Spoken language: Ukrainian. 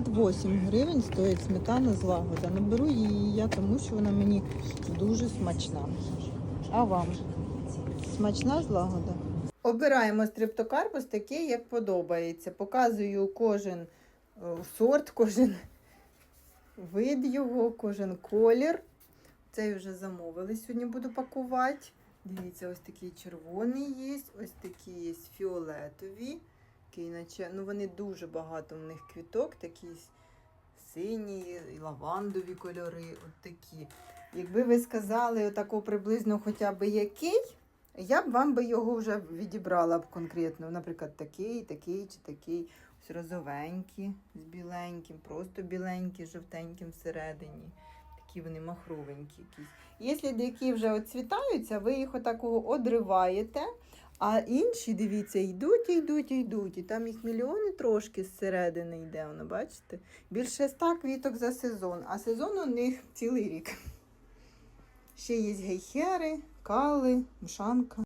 58 гривень стоїть сметана злагода. Не беру її я, тому що вона мені дуже смачна. А вам? Смачна злагода? Обираємо стрептокарпус такий, як подобається. Показую кожен е, сорт, кожен вид його, кожен колір. Цей вже замовили. Сьогодні буду пакувати. Дивіться, ось такий червоний є, ось такі є фіолетові. Такий, наче, ну вони дуже багато в них квіток, такі сині, лавандові кольори. От такі. Якби ви сказали отако приблизно хоча б який, я б вам би його вже відібрала б конкретно. Наприклад, такий, такий чи такий. Ось розовенькі з біленьким, просто біленькі, жовтеньким всередині. Такі вони махровенькі якісь. Якщо деякі вже оцвітаються, ви їх отакого одриваєте, а інші, дивіться, йдуть, йдуть, йдуть. І там їх мільйони трошки зсередини йде, воно, бачите? Більше ста квіток за сезон, а сезон у них цілий рік. Ще є гейхери, кали, мшанка.